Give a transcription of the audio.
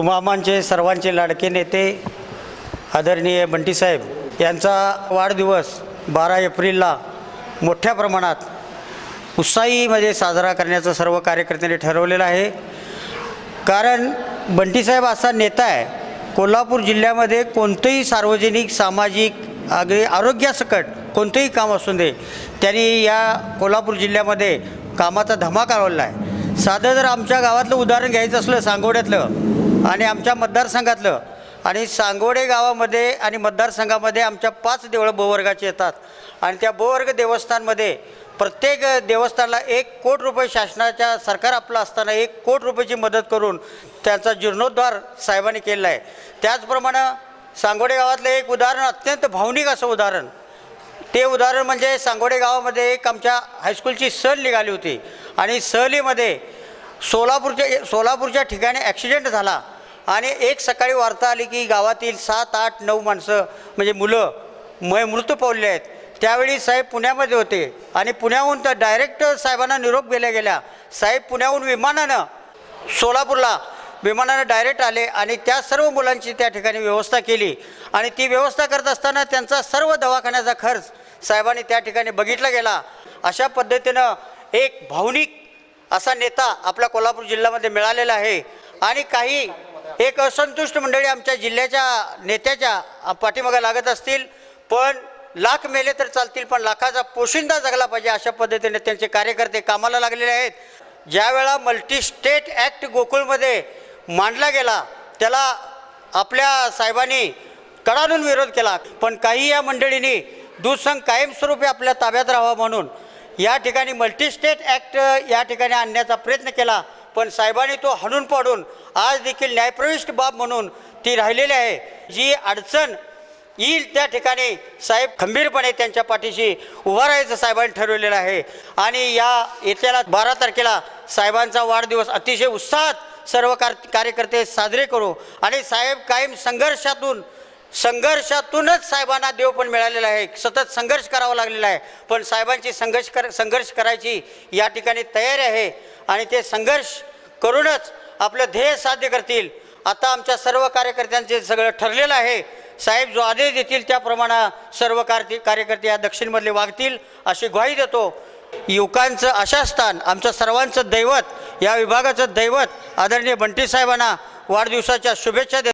तुमामांचे सर्वांचे लाडके नेते आदरणीय बंटीसाहेब यांचा वाढदिवस बारा एप्रिलला मोठ्या प्रमाणात उत्साहीमध्ये साजरा करण्याचं सर्व कार्यकर्त्यांनी ठरवलेलं आहे. कारण बंटीसाहेब असा नेता आहे कोल्हापूर जिल्ह्यामध्ये कोणतंही सार्वजनिक सामाजिक अगदी आरोग्यासकट कोणतंही काम असू दे त्यांनी या कोल्हापूर जिल्ह्यामध्ये कामाचा धमाका लावला आहे. साधं जर आमच्या गावातलं उदाहरण घ्यायचं असलं सांगोड्यातलं आणि आमच्या मतदारसंघातलं. आणि सांगोडे गावामध्ये आणि मतदारसंघामध्ये आमच्या पाच देवळं बवर्गाची येतात. आणि त्या बवर्ग देवस्थानमध्ये प्रत्येक देवस्थानला एक कोट रुपये शासनाच्या सरकार आपलं असताना एक कोट रुपयाची मदत करून त्याचा जीर्णोद्धार साहेबांनी केलेला आहे. त्याचप्रमाणे सांगोडे गावातलं एक उदाहरण अत्यंत भावनिक असं उदाहरण. ते उदाहरण म्हणजे सांगोडे गावामध्ये एक आमच्या हायस्कूलची सहल निघाली होती. आणि सहलीमध्ये सोलापूरच्या सोलापूरच्या ठिकाणी ॲक्सिडेंट झाला आणि एक सकाळी वार्ता आली की गावातील सात आठ नऊ माणसं म्हणजे मुलं मय मृत्यू पावले आहेत. त्यावेळी साहेब पुण्यामध्ये होते आणि पुण्याहून तर डायरेक्ट साहेबांना निरोप गेल्या गेल्या. साहेब पुण्याहून विमानानं सोलापूरला विमानानं डायरेक्ट आले आणि त्या सर्व मुलांची त्या ठिकाणी व्यवस्था केली. आणि ती व्यवस्था करत असताना त्यांचा सर्व दवाखान्याचा खर्च साहेबांनी त्या ठिकाणी बघितला गेला. अशा पद्धतीनं एक भावनिक असा नेता आपल्या कोल्हापूर जिल्ह्यामध्ये मिळालेला आहे. आणि काही एक असंतुष्ट मंडळी आमच्या जिल्ह्याच्या नेत्याच्या पाठीमागे लागत असतील. पण लाख मेले तर चालतील पण लाखाचा पोशिंदा जगला पाहिजे अशा पद्धतीने त्यांचे कार्यकर्ते कामाला लागलेले आहेत. ज्यावेळा मल्टी स्टेट ॲक्ट गोकुळमध्ये मांडला गेला त्याला आपल्या साहेबांनी कडाडून विरोध केला. पण काही या मंडळींनी दूधसंघ कायमस्वरूपी आपल्या ताब्यात राहावा म्हणून या ठिकाणी मल्टी स्टेट ॲक्ट या ठिकाणी आणण्याचा प्रयत्न केला पण साहेबांनी तो हणून पाडून आज देखील न्यायप्रविष्ट बाब म्हणून ती राहिलेली आहे. जी अडचण येईल त्या ठिकाणी साहेब खंबीरपणे त्यांच्या पाठीशी उभा राहायचं साहेबांनी ठरवलेलं आहे. आणि या येत्याला बारा तारखेला साहेबांचा वाढदिवस अतिशय उत्साहात सर्व कार कार्यकर्ते साजरे करू. आणि साहेब कायम संघर्षातून संघर्षातूनच साहेबांना देव पण मिळालेला आहे. सतत संघर्ष करावा लागलेला आहे. पण साहेबांची संघर्ष कर संघर्ष करायची या ठिकाणी तयारी आहे. आणि ते संघर्ष करूनच आपलं ध्येय साध्य करतील. आता आमच्या सर्व कार्यकर्त्यांचे सगळं ठरलेलं आहे. साहेब जो आदेश देतील त्याप्रमाणे सर्व कार्य कार्यकर्ते या दक्षिणमधले वागतील अशी ग्वाही देतो. युवकांचं अशा स्थान आमच्या सर्वांचं दैवत या विभागाचं दैवत आदरणीय बंटी साहेबांना वाढदिवसाच्या शुभेच्छा देतो.